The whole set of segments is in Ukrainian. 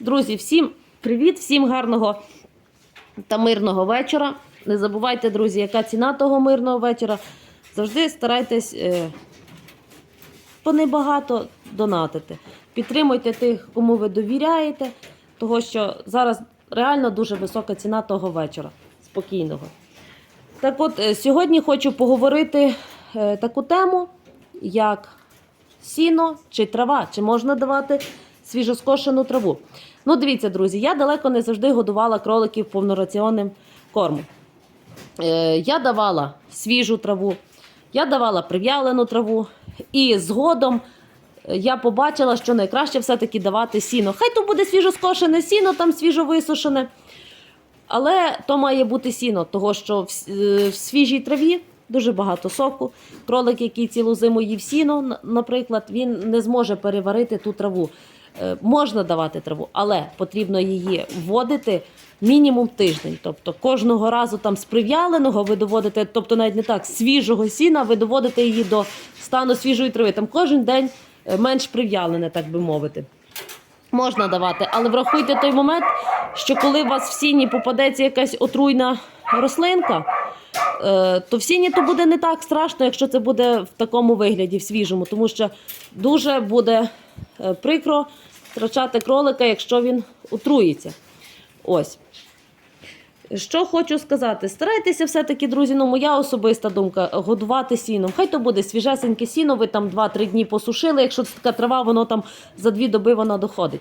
Друзі, всім привіт, всім гарного та мирного вечора. Не забувайте, друзі, яка ціна того мирного вечора. Завжди старайтесь е, понебагато донатити. Підтримуйте тих, кому ви довіряєте, того що зараз реально дуже висока ціна того вечора. Спокійного. Так от, е, сьогодні хочу поговорити е, таку тему, як сіно чи трава, чи можна давати свіжоскошену траву. Ну, дивіться, друзі, я далеко не завжди годувала кроликів повнораціонним кормом. Е, я давала свіжу траву, я давала прив'ялену траву, і згодом е, я побачила, що найкраще все-таки давати сіно. Хай то буде свіжоскошене сіно, там свіжовисушене. Але то має бути сіно, того що е, в свіжій траві дуже багато соку. Кролик, який цілу зиму їв сіно, наприклад, він не зможе переварити ту траву. Е, Можна давати траву, але потрібно її вводити мінімум тиждень. Тобто кожного разу там з прив'яленого ви доводите, тобто навіть не так, свіжого сіна, ви доводите її до стану свіжої трави. Там кожен день е, менш прив'ялене, так би мовити. Можна давати, але врахуйте той момент, що коли у вас в сіні попадеться якась отруйна рослинка, то в сіні то буде не так страшно, якщо це буде в такому вигляді, в свіжому, тому що дуже буде е, прикро втрачати кролика, якщо він отруїться. Ось. Що хочу сказати, старайтеся все-таки, друзі, ну моя особиста думка, годувати сіном. Хай то буде свіжесеньке сіно, ви там 2-3 дні посушили. Якщо це така трава, воно там за 2 доби воно доходить.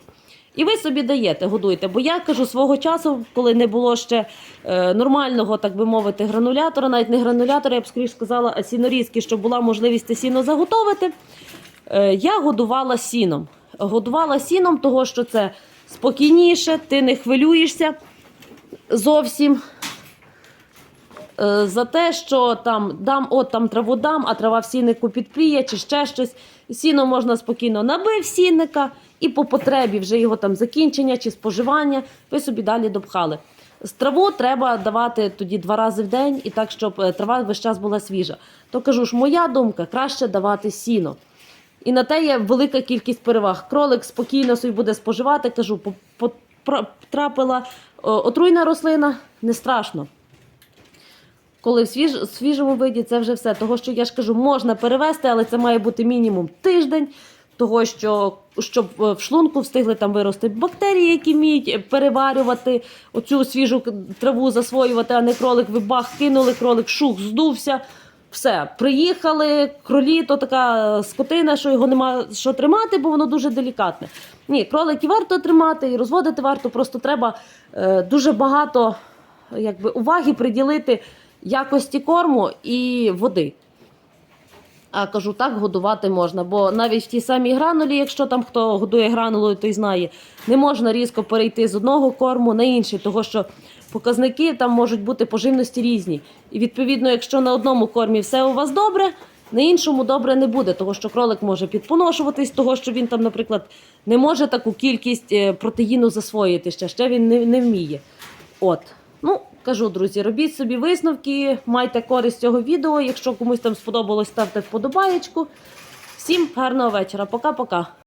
І ви собі даєте, годуєте. Бо я кажу, свого часу, коли не було ще е, нормального, так би мовити, гранулятора, навіть не гранулятора, я б скоріш сказала, а сінорізки, щоб була можливість це сіно заготовити. Е, я годувала сіном. Годувала сіном, того що це спокійніше, ти не хвилюєшся зовсім е, за те, що там дам, от там траву дам, а трава в сіннику підпліє чи ще щось. Сіно можна спокійно набив сінника і по потребі вже його там закінчення чи споживання, ви собі далі допхали. З траву треба давати тоді два рази в день, і так, щоб е, трава весь час була свіжа. То кажу ж, моя думка, краще давати сіно. І на те є велика кількість переваг. Кролик спокійно собі буде споживати. Кажу, по- по- пра- трапила о, отруйна рослина, не страшно. Коли в свіж, свіжому виді це вже все. Того, що я ж кажу, можна перевести, але це має бути мінімум тиждень. Того, що щоб е, в шлунку встигли там вирости бактерії, які вміють е, переварювати оцю свіжу траву, засвоювати, а не кролик ви бах, кинули, кролик шух, здувся. Все, приїхали, кролі, то така е, скотина, що його нема що тримати, бо воно дуже делікатне. Ні, кролики варто тримати і розводити варто, просто треба е, дуже багато якби, уваги приділити якості корму і води. А кажу, так годувати можна, бо навіть в тій самій гранулі, якщо там хто годує гранулою, той знає, не можна різко перейти з одного корму на інший, тому що показники там можуть бути поживності різні. І відповідно, якщо на одному кормі все у вас добре, на іншому добре не буде, тому що кролик може підпоношуватись, того що він там, наприклад, не може таку кількість е, протеїну засвоїти ще, ще він не, не вміє. От. Ну, кажу, друзі, робіть собі висновки, майте користь цього відео. Якщо комусь там сподобалось, ставте вподобаєчку. Всім гарного вечора. Пока-пока.